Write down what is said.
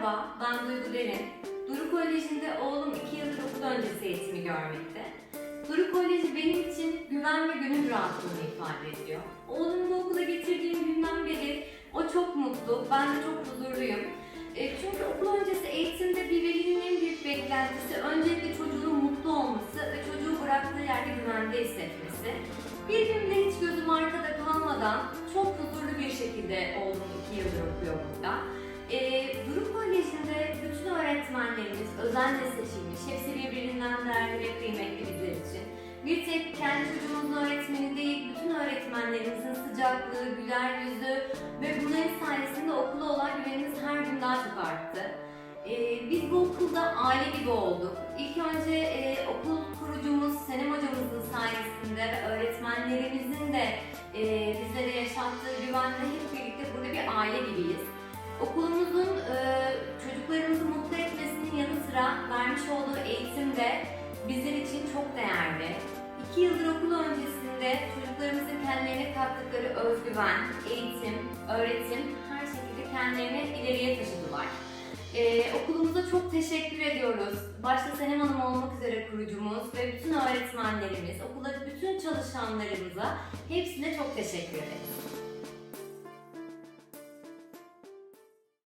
Merhaba, ben Duygu Derin. Duru Koleji'nde oğlum 2 yıldır okul öncesi eğitimi görmekte. Duru Koleji benim için güven ve gönül rahatlığını ifade ediyor. Oğlumu okula getirdiğim günden beri o çok mutlu, ben de çok huzurluyum. E, çünkü okul öncesi eğitimde bir velinin en büyük beklentisi öncelikle çocuğun mutlu olması ve çocuğu bıraktığı yerde güvende hissetmesi. Bir gün bile hiç gözüm arkada kalmadan çok huzurlu bir şekilde oğlum seçilmiş. Hepsi birbirinden değerli ve kıymetli bizler için. Bir tek kendi çocuğumuzun öğretmeni değil, bütün öğretmenlerimizin sıcaklığı, güler yüzü ve bunların sayesinde okula olan güvenimiz her gün daha çok arttı. Ee, biz bu okulda aile gibi olduk. İlk önce e, okul kurucumuz Senem hocamızın sayesinde ve öğretmenlerimizin de e, bizlere yaşattığı güvenle hep birlikte burada bir aile gibiyiz. Okulumuzun e, çocuklarımızı mutlu etmesinin yanı sıra vermiş olduğu eğitim de bizler için çok değerli. İki yıldır okul öncesinde çocuklarımızın kendilerine kattıkları özgüven, eğitim, öğretim her şekilde kendilerini ileriye taşıdılar. Ee, okulumuza çok teşekkür ediyoruz. Başta Senem Hanım olmak üzere kurucumuz ve bütün öğretmenlerimiz, okulda bütün çalışanlarımıza hepsine çok teşekkür ederiz.